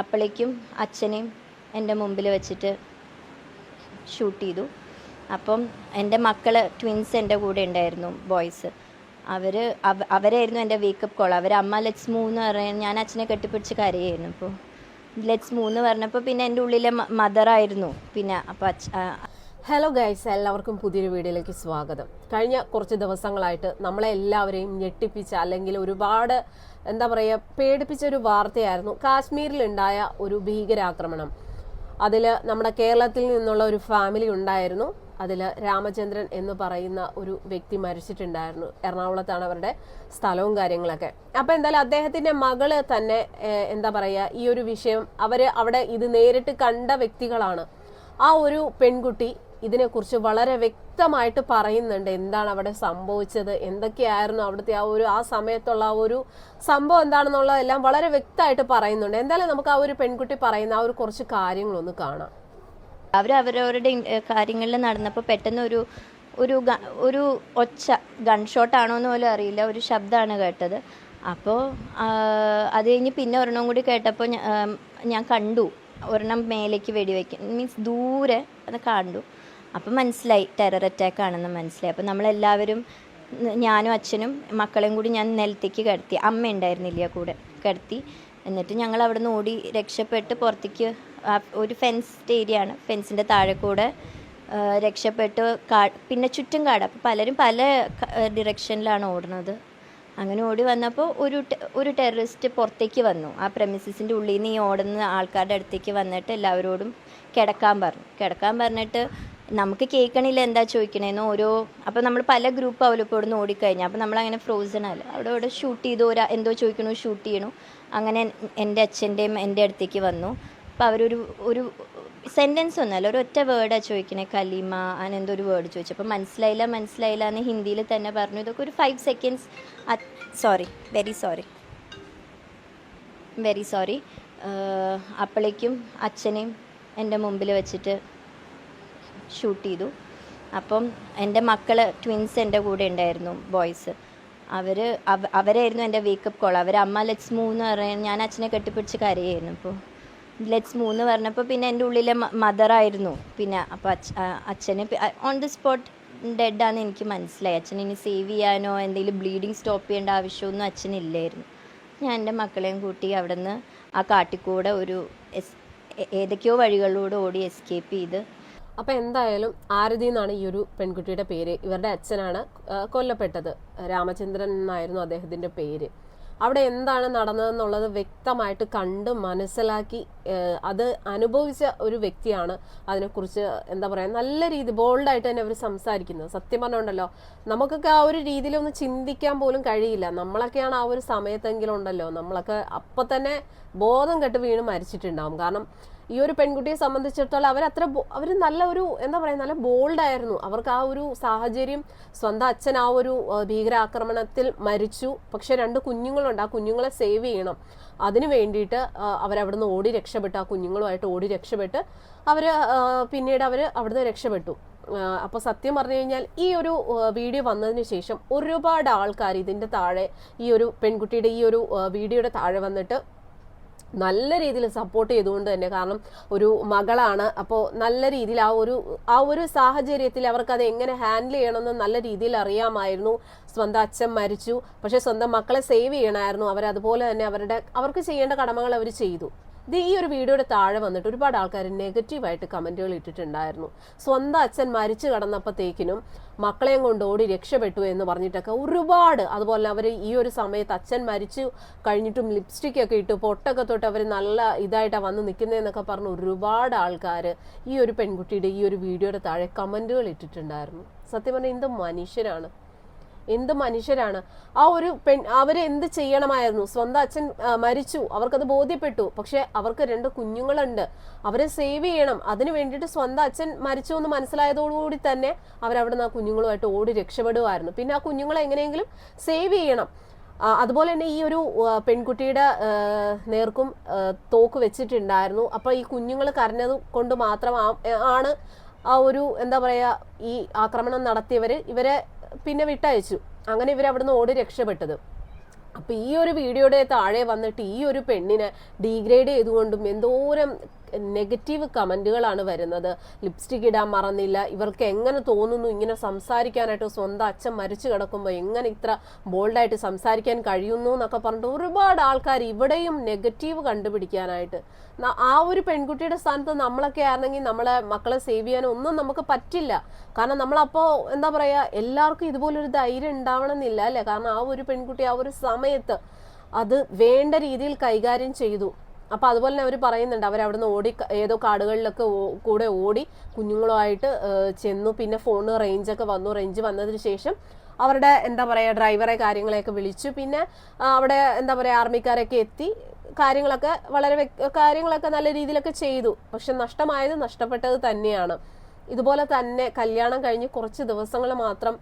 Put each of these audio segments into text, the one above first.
അപ്പോഴേക്കും അച്ഛനെയും എന്റെ മുമ്പിൽ വെച്ചിട്ട് ഷൂട്ട് ചെയ്തു. അപ്പം എന്റെ മക്കൾ ട്വിൻസ് എന്റെ കൂടെ ഉണ്ടായിരുന്നു ബോയ്സ് അവർ അവരായിരുന്നു എന്റെ വേക്കപ്പ് കോൾ അവർ അമ്മ ലെറ്റ്സ് മൂവ് എന്ന് പറയാൻ ഞാൻ അച്ഛനെ കെട്ടിപ്പിടിച്ച് കരയായിരുന്നു. അപ്പോൾ ലെറ്റ്സ് മൂന്ന് പറഞ്ഞപ്പോൾ പിന്നെ എന്റെ ഉള്ളിലെ മദറായിരുന്നു പിന്നെ അപ്പോൾ അച്ഛ ഹലോ ഗൈസ് എല്ലാവർക്കും പുതിയൊരു വീഡിയോയിലേക്ക് സ്വാഗതം. കഴിഞ്ഞ കുറച്ച് ദിവസങ്ങളായിട്ട് നമ്മളെ എല്ലാവരെയും ഞെട്ടിപ്പിച്ച അല്ലെങ്കിൽ ഒരുപാട് എന്താ പറയുക പേടിപ്പിച്ച ഒരു വാർത്തയായിരുന്നു കാശ്മീരിലുണ്ടായ ഒരു ഭീകരാക്രമണം. അതിൽ നമ്മുടെ കേരളത്തിൽ നിന്നുള്ള ഒരു ഫാമിലി ഉണ്ടായിരുന്നു. അതിൽ രാമചന്ദ്രൻ എന്ന് പറയുന്ന ഒരു വ്യക്തി മരിച്ചിട്ടുണ്ടായിരുന്നു. എറണാകുളത്താണ് അവരുടെ സ്ഥലവും കാര്യങ്ങളൊക്കെ. അപ്പോൾ എന്തായാലും അദ്ദേഹത്തിന്റെ മകൾ തന്നെ എന്താ പറയുക ഈ ഒരു വിഷയം അവർ അവിടെ ഇത് നേരിട്ട് കണ്ട വ്യക്തികളാണ്. ആ ഒരു പെൺകുട്ടി ഇതിനെക്കുറിച്ച് വളരെ വ്യക്തമായിട്ട് പറയുന്നുണ്ട്. എന്താണ് അവിടെ സംഭവിച്ചത്? എന്തൊക്കെയായിരുന്നു അവിടുത്തെ ആ ഒരു ആ സമയത്തുള്ള ആ ഒരു സംഭവം എന്താണെന്നുള്ളതെല്ലാം വളരെ വ്യക്തമായിട്ട് പറയുന്നുണ്ട്. എന്തായാലും നമുക്ക് ആ ഒരു പെൺകുട്ടി പറയുന്ന ആ ഒരു കുറച്ച് കാര്യങ്ങളൊന്ന് കാണാം. അവർ അവരവരുടെ കാര്യങ്ങളിൽ നടന്നപ്പോൾ പെട്ടെന്ന് ഒരു ഒരു ഒരു ഒച്ച ഗൺഷോട്ട് ആണോ എന്ന് പോലും അറിയില്ല. ഒരു ശബ്ദമാണ് കേട്ടത്. അപ്പോൾ അത് കഴിഞ്ഞ് പിന്നെ ഒരെണ്ണം കൂടി കേട്ടപ്പോൾ ഞാൻ കണ്ടു. ഒരെണ്ണം മേലേക്ക് വെടിവെക്കും. മീൻസ് ദൂരെ അത് കണ്ടു. അപ്പം മനസ്സിലായി ടെറർ അറ്റാക്ക് ആണെന്ന് മനസ്സിലായി. അപ്പം നമ്മളെല്ലാവരും ഞാനും അച്ഛനും മക്കളെയും കൂടി ഞാൻ നിലത്തേക്ക് കിടത്തി അമ്മ ഉണ്ടായിരുന്നില്ല കൂടെ കിടത്തി. എന്നിട്ട് ഞങ്ങൾ അവിടെ നിന്ന് ഓടി രക്ഷപ്പെട്ട് പുറത്തേക്ക് ഒരു ഫെൻസ്ഡ് ഏരിയ ആണ്. ഫെൻസിന്റെ താഴെ കൂടെ രക്ഷപ്പെട്ട് കാ പിന്നെ ചുറ്റും കാട്. അപ്പോൾ പലരും പല ഡിറക്ഷനിലാണ് ഓടുന്നത്. അങ്ങനെ ഓടി വന്നപ്പോൾ ഒരു ഒരു ടെററിസ്റ്റ് പുറത്തേക്ക് വന്നു. ആ പ്രമിസസിന്റെ ഉള്ളിൽ നിന്ന് ഈ ഓടുന്ന ആൾക്കാരുടെ അടുത്തേക്ക് വന്നിട്ട് എല്ലാവരോടും കിടക്കാൻ പറഞ്ഞു. കിടക്കാൻ പറഞ്ഞിട്ട് നമുക്ക് കേൾക്കണില്ല എന്താ ചോദിക്കണേന്ന് ഓരോ അപ്പോൾ നമ്മൾ പല ഗ്രൂപ്പ് ആവുമല്ലോ ഇപ്പോൾ ഇവിടുന്ന് ഓടിക്കഴിഞ്ഞാൽ അപ്പോൾ നമ്മളങ്ങനെ ഫ്രോസൺ അല്ല അവിടെ ഇവിടെ ഷൂട്ട് ചെയ്തു ഒരാ എന്തോ ചോദിക്കണു ഷൂട്ട് ചെയ്യണു. അങ്ങനെ എന്റെ അച്ഛന്റെയും എന്റെ അടുത്തേക്ക് വന്നു. അപ്പോൾ അവരൊരു ഒരു സെന്റൻസ് ഒന്നല്ല ഒരു ഒറ്റ വേർഡാണ് ചോദിക്കണേ കലീമ അങ്ങനെ എന്തോ ഒരു വേർഡ് ചോദിച്ചു. അപ്പോൾ മനസ്സിലായില്ല മനസ്സിലായില്ല എന്ന് ഹിന്ദിയിൽ തന്നെ പറഞ്ഞു. ഇതൊക്കെ ഒരു five seconds sorry very sorry very sorry അപ്പോഴേക്കും അച്ഛനെയും എന്റെ മുമ്പിൽ വെച്ചിട്ട് ഷൂട്ട് ചെയ്തു. അപ്പം എന്റെ മക്കൾ ട്വിൻസ് എന്റെ കൂടെ ഉണ്ടായിരുന്നു ബോയ്സ് അവർ അവരായിരുന്നു എന്റെ വേക്കപ്പ് കോൾ അവർ അമ്മ ലെറ്റ്സ് മൂന്ന് പറയാൻ ഞാൻ അച്ഛനെ കെട്ടിപ്പിടിച്ച് കരയായിരുന്നു. അപ്പോൾ ലെറ്റ്സ് മൂന്ന് പറഞ്ഞപ്പോൾ പിന്നെ എന്റെ ഉള്ളിലെ മദറായിരുന്നു പിന്നെ അപ്പോൾ അച്ഛ അച്ഛന് ഓൺ ദി സ്പോട്ട് ഡെഡാന്ന് എനിക്ക് മനസ്സിലായി. അച്ഛൻ ഇനി സേവ് ചെയ്യാനോ എന്തെങ്കിലും ബ്ലീഡിങ് സ്റ്റോപ്പ് ചെയ്യേണ്ട ആവശ്യമൊന്നും അച്ഛനില്ലായിരുന്നു. ഞാൻ എന്റെ മക്കളെയും കൂട്ടി അവിടെ നിന്ന് ആ കാട്ടിക്കൂടെ ഒരു എസ് ഏതൊക്കെയോ വഴികളിലൂടെ ഓടി എസ്കേപ്പ് ചെയ്ത് അപ്പൊ എന്തായാലും ആരതി എന്നാണ് ഈ ഒരു പെൺകുട്ടിയുടെ പേര്. ഇവരുടെ അച്ഛനാണ് കൊല്ലപ്പെട്ടത്. രാമചന്ദ്രൻ എന്നായിരുന്നു അദ്ദേഹത്തിന്റെ പേര്. അവിടെ എന്താണ് നടന്നതെന്നുള്ളത് വ്യക്തമായിട്ട് കണ്ട് മനസ്സിലാക്കി അത് അനുഭവിച്ച ഒരു വ്യക്തിയാണ് അതിനെക്കുറിച്ച് എന്താ പറയുക നല്ല രീതി ബോൾഡായിട്ട് തന്നെ അവർ സംസാരിക്കുന്നത്. സത്യം പറഞ്ഞുണ്ടല്ലോ നമുക്കൊക്കെ ആ ഒരു രീതിയിൽ ഒന്ന് ചിന്തിക്കാൻ പോലും കഴിയില്ല. നമ്മളൊക്കെയാണ് ആ ഒരു സമയത്തെങ്കിലും ഉണ്ടല്ലോ നമ്മളൊക്കെ അപ്പം തന്നെ ബോധം കെട്ട് വീണ് മരിച്ചിട്ടുണ്ടാവും. കാരണം ഈ ഒരു പെൺകുട്ടിയെ സംബന്ധിച്ചിടത്തോളം അവർ അത്ര അവർ നല്ല ഒരു എന്താ പറയുക നല്ല ബോൾഡ് ആയിരുന്നു. അവർക്ക് ആ ഒരു സാഹചര്യം സ്വന്തം അച്ഛൻ ആ ഒരു ഭീകരാക്രമണത്തിൽ മരിച്ചു. പക്ഷെ രണ്ട് കുഞ്ഞുങ്ങളുണ്ട്. ആ കുഞ്ഞുങ്ങളെ സേവ് ചെയ്യണം. അതിനു വേണ്ടിയിട്ട് അവരവിടുന്ന് ഓടി രക്ഷപ്പെട്ടു. ആ കുഞ്ഞുങ്ങളുമായിട്ട് ഓടി രക്ഷപ്പെട്ട് അവർ പിന്നീട് അവർ അവിടുന്ന് രക്ഷപ്പെട്ടു. അപ്പോൾ സത്യം പറഞ്ഞു കഴിഞ്ഞാൽ ഈ ഒരു വീഡിയോ വന്നതിന് ശേഷം ഒരുപാട് ആൾക്കാർ ഇതിന്റെ താഴെ ഈ ഒരു പെൺകുട്ടിയുടെ ഈ ഒരു വീഡിയോയുടെ താഴെ വന്നിട്ട് നല്ല രീതിയിൽ സപ്പോർട്ട് ചെയ്തുകൊണ്ട് തന്നെ കാരണം ഒരു മകളാണ്. അപ്പോൾ നല്ല രീതിയിൽ ആ ഒരു ആ ഒരു സാഹചര്യത്തിൽ അവർക്ക് അത് എങ്ങനെ ഹാൻഡിൽ ചെയ്യണമെന്ന് നല്ല രീതിയിൽ അറിയാമായിരുന്നു. സ്വന്തം അച്ഛൻ മരിച്ചു. പക്ഷെ സ്വന്തം മക്കളെ സേവ് ചെയ്യണമായിരുന്നു. അവരതുപോലെ തന്നെ അവരുടെ അവർക്ക് ചെയ്യേണ്ട കടമകൾ അവർ ചെയ്തു. ഇത് ഈ ഒരു വീഡിയോയുടെ താഴെ വന്നിട്ട് ഒരുപാട് ആൾക്കാർ നെഗറ്റീവായിട്ട് കമന്റുകൾ ഇട്ടിട്ടുണ്ടായിരുന്നു. സ്വന്തം അച്ഛൻ മരിച്ചു കടന്നപ്പോഴത്തേക്കിനും മക്കളെയും കൊണ്ട് ഓടി രക്ഷപ്പെട്ടു എന്ന് പറഞ്ഞിട്ടൊക്കെ ഒരുപാട് അതുപോലെ അവർ ഈ ഒരു സമയത്ത് അച്ഛൻ മരിച്ചു കഴിഞ്ഞിട്ടും ലിപ്സ്റ്റിക് ഒക്കെ ഇട്ട് പൊട്ടൊക്കെ തൊട്ട് അവർ നല്ല ഇതായിട്ടാണ് വന്ന് നിൽക്കുന്നതെന്നൊക്കെ പറഞ്ഞ് ഒരുപാട് ആൾക്കാർ ഈ ഒരു പെൺകുട്ടിയുടെ ഈ ഒരു വീഡിയോയുടെ താഴെ കമന്റുകൾ ഇട്ടിട്ടുണ്ടായിരുന്നു. സത്യം പറഞ്ഞാൽ എന്ത് മനുഷ്യരാണ്. എന്ത് മനുഷ്യരാണ്? ആ ഒരു പെൺ അവരെ എന്ത് ചെയ്യണമായിരുന്നു? സ്വന്തം അച്ഛൻ മരിച്ചു. അവർക്കത് ബോധ്യപ്പെട്ടു. പക്ഷെ അവർക്ക് രണ്ട് കുഞ്ഞുങ്ങളുണ്ട്. അവരെ സേവ് ചെയ്യണം. അതിനു വേണ്ടിയിട്ട് സ്വന്തം അച്ഛൻ മരിച്ചു എന്ന് മനസ്സിലായതോടുകൂടി തന്നെ അവരവിടുന്ന് ആ കുഞ്ഞുങ്ങളുമായിട്ട് ഓടി രക്ഷപ്പെടുമായിരുന്നു പിന്നെ ആ കുഞ്ഞുങ്ങളെ എങ്ങനെയെങ്കിലും സേവ് ചെയ്യണം. അതുപോലെ തന്നെ ഈ ഒരു പെൺകുട്ടിയുടെ നേർക്കും തോക്ക് വെച്ചിട്ടുണ്ടായിരുന്നു. അപ്പൊ ഈ കുഞ്ഞുങ്ങൾ കരഞ്ഞത് കൊണ്ട് മാത്രം ആണ് ആ ഒരു എന്താ പറയാ ഈ ആക്രമണം നടത്തിയവര്. ഇവരെ പിന്നെ വിട്ടയച്ചു. അങ്ങനെ ഇവർ അവിടുന്ന് ഓടി രക്ഷപ്പെട്ടത്. അപ്പൊ ഈ ഒരു വീഡിയോയുടെ താഴെ വന്നിട്ട് ഈ ഒരു പെണ്ണിനെ ഡീഗ്രേഡ് ചെയ്തുകൊണ്ടും എന്തോരം നെഗറ്റീവ് കമന്റുകളാണ് വരുന്നത്. ലിപ്സ്റ്റിക് ഇടാൻ മറന്നില്ല. ഇവർക്ക് എങ്ങനെ തോന്നുന്നു? ഇങ്ങനെ സംസാരിക്കാനായിട്ട് സ്വന്തം അച്ഛൻ മരിച്ചു കിടക്കുമ്പോൾ എങ്ങനെ ഇത്ര ബോൾഡായിട്ട് സംസാരിക്കാൻ കഴിയുന്നു എന്നൊക്കെ പറഞ്ഞിട്ട് ഒരുപാട് ആൾക്കാർ ഇവിടെയും നെഗറ്റീവ് കണ്ടുപിടിക്കാനായിട്ട്. ആ ഒരു പെൺകുട്ടിയുടെ സ്ഥാനത്ത് നമ്മളൊക്കെ ആയിരുന്നെങ്കിൽ നമ്മളെ മക്കളെ സേവ് ചെയ്യാനോ ഒന്നും നമുക്ക് പറ്റില്ല. കാരണം നമ്മളപ്പോൾ എന്താ പറയുക എല്ലാവർക്കും ഇതുപോലൊരു ധൈര്യം ഉണ്ടാവണമെന്നില്ല അല്ലേ? കാരണം ആ ഒരു പെൺകുട്ടി ആ ഒരു സമയത്ത് അത് വേണ്ട രീതിയിൽ കൈകാര്യം ചെയ്തു. അപ്പൊ അതുപോലെ തന്നെ അവർ പറയുന്നുണ്ട് അവർ അവിടുന്ന് ഓടി ഏതോ കാടുകളിലൊക്കെ കൂടെ ഓടി കുഞ്ഞുങ്ങളുമായിട്ട് ചെന്നു. പിന്നെ ഫോണ് റേഞ്ചൊക്കെ വന്നു. റേഞ്ച് വന്നതിന് ശേഷം അവരുടെ എന്താ പറയാ ഡ്രൈവറെ കാര്യങ്ങളെയൊക്കെ വിളിച്ചു. പിന്നെ അവിടെ എന്താ പറയാ ആർമിക്കാരൊക്കെ എത്തി. കാര്യങ്ങളൊക്കെ വളരെ കാര്യങ്ങളൊക്കെ നല്ല രീതിയിലൊക്കെ ചെയ്തു. പക്ഷെ നഷ്ടമായത് നഷ്ടപ്പെട്ടത് തന്നെയാണ്. ഇതുപോലെ തന്നെ കല്യാണം കഴിഞ്ഞ് കുറച്ച് ദിവസങ്ങൾ മാത്രം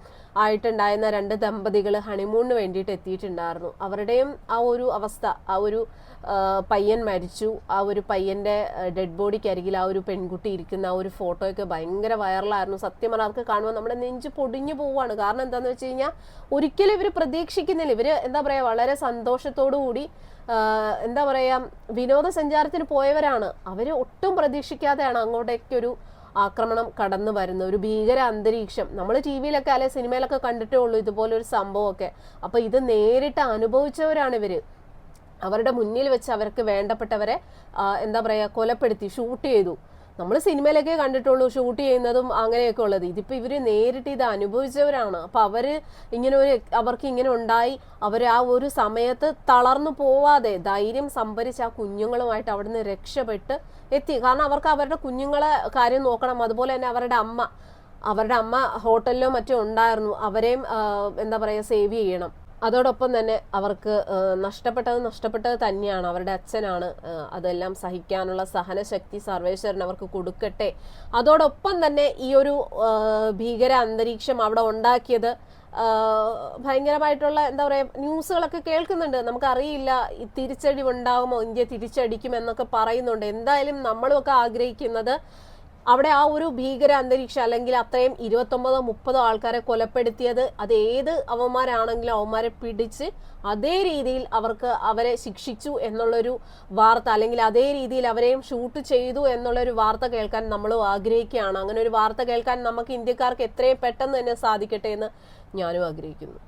ആയിട്ടുണ്ടായിരുന്ന രണ്ട് ദമ്പതികൾ ഹണിമൂണിന് വേണ്ടിയിട്ട് എത്തിയിട്ടുണ്ടായിരുന്നു. അവരുടെയും ആ ഒരു അവസ്ഥ ആ ഒരു പയ്യൻ മരിച്ചു. ആ ഒരു പയ്യന്റെ ഡെഡ് ബോഡിക്ക് അരികിൽ ആ ഒരു പെൺകുട്ടി ഇരിക്കുന്ന ആ ഒരു ഫോട്ടോയൊക്കെ ഭയങ്കര വൈറലായിരുന്നു. സത്യം പറഞ്ഞാൽ അവർക്ക് കാണുമ്പോൾ നമ്മുടെ നെഞ്ച് പൊടിഞ്ഞു പോവുകയാണ്. കാരണം എന്താണെന്ന് വെച്ച് കഴിഞ്ഞാൽ ഒരിക്കലും ഇവർ പ്രതീക്ഷിക്കുന്നില്ല. ഇവർ എന്താ പറയുക വളരെ സന്തോഷത്തോടു കൂടി എന്താ പറയുക വിനോദസഞ്ചാരത്തിന് പോയവരാണ്. അവർ ഒട്ടും പ്രതീക്ഷിക്കാതെയാണ് അങ്ങോട്ടേക്കൊരു ആക്രമണം കടന്നു വരുന്ന ഒരു ഭീകര അന്തരീക്ഷം. നമ്മൾ ടി വിയിലൊക്കെ അല്ലെ സിനിമയിലൊക്കെ കണ്ടിട്ടേ ഉള്ളൂ ഇതുപോലൊരു സംഭവമൊക്കെ. അപ്പൊ ഇത് നേരിട്ട് അനുഭവിച്ചവരാണ് ഇവർ. അവരുടെ മുന്നിൽ വെച്ച് അവർക്ക് വേണ്ടപ്പെട്ടവരെ എന്താ പറയാ കൊലപ്പെടുത്തി ഷൂട്ട് ചെയ്തു. നമ്മൾ സിനിമയിലൊക്കെ കണ്ടിട്ടുള്ളൂ ഷൂട്ട് ചെയ്യുന്നതും അങ്ങനെയൊക്കെ ഉള്ളത്. ഇതിപ്പോൾ ഇവർ നേരിട്ട് ഇത് അനുഭവിച്ചവരാണ്. അപ്പോൾ അവർ ഇങ്ങനെ ഒരു അവർക്ക് ഇങ്ങനെ ഉണ്ടായി. അവർ ആ ഒരു സമയത്ത് തളർന്നു പോവാതെ ധൈര്യം സംഭരിച്ച് ആ കുഞ്ഞുങ്ങളുമായിട്ട് അവിടുന്ന് രക്ഷപ്പെട്ട് എത്തി. കാരണം അവർക്ക് അവരുടെ കുഞ്ഞുങ്ങളെ കാര്യം നോക്കണം. അതുപോലെ തന്നെ അവരുടെ അമ്മ. അവരുടെ അമ്മ ഹോട്ടലിലോ മറ്റോ ഉണ്ടായിരുന്നു. അവരെയും എന്താ പറയുക സേവ് ചെയ്യണം. അതോടൊപ്പം തന്നെ അവർക്ക് നഷ്ടപ്പെട്ടത് നഷ്ടപ്പെട്ടത് തന്നെയാണ്. അവരുടെ അച്ഛനാണ് അതെല്ലാം സഹിക്കാനുള്ള സഹനശക്തി സർവേശ്വരൻ അവർക്ക് കൊടുക്കട്ടെ. അതോടൊപ്പം തന്നെ ഈ ഒരു ഭീകര അന്തരീക്ഷം അവിടെ ഉണ്ടാക്കിയത് ഭയങ്കരമായിട്ടുള്ള എന്താ പറയുക ന്യൂസുകളൊക്കെ കേൾക്കുന്നുണ്ട്. നമുക്കറിയില്ല ഈ തിരിച്ചടി ഉണ്ടാകുമോ ഇന്ത്യ തിരിച്ചടിക്കും എന്നൊക്കെ പറയുന്നുണ്ട്. എന്തായാലും നമ്മളൊക്കെ ആഗ്രഹിക്കുന്നത് അവിടെ ആ ഒരു ഭീകര അന്തരീക്ഷം അല്ലെങ്കിൽ അത്രയും ഇരുപത്തൊമ്പതോ മുപ്പതോ ആൾക്കാരെ കൊലപ്പെടുത്തിയത് അത് ഏത് അവന്മാരാണെങ്കിലും അവന്മാരെ പിടിച്ച് അതേ രീതിയിൽ അവർക്ക് അവരെ ശിക്ഷിച്ചു എന്നുള്ളൊരു വാർത്ത അല്ലെങ്കിൽ അതേ രീതിയിൽ അവരെയും ഷൂട്ട് ചെയ്തു എന്നുള്ളൊരു വാർത്ത കേൾക്കാൻ നമ്മൾ ആഗ്രഹിക്കുകയാണ്. അങ്ങനെ ഒരു വാർത്ത കേൾക്കാൻ നമുക്ക് ഇന്ത്യക്കാർക്ക് എത്രയും പെട്ടെന്ന് തന്നെ സാധിക്കട്ടെ എന്ന് ഞാനും ആഗ്രഹിക്കുന്നു.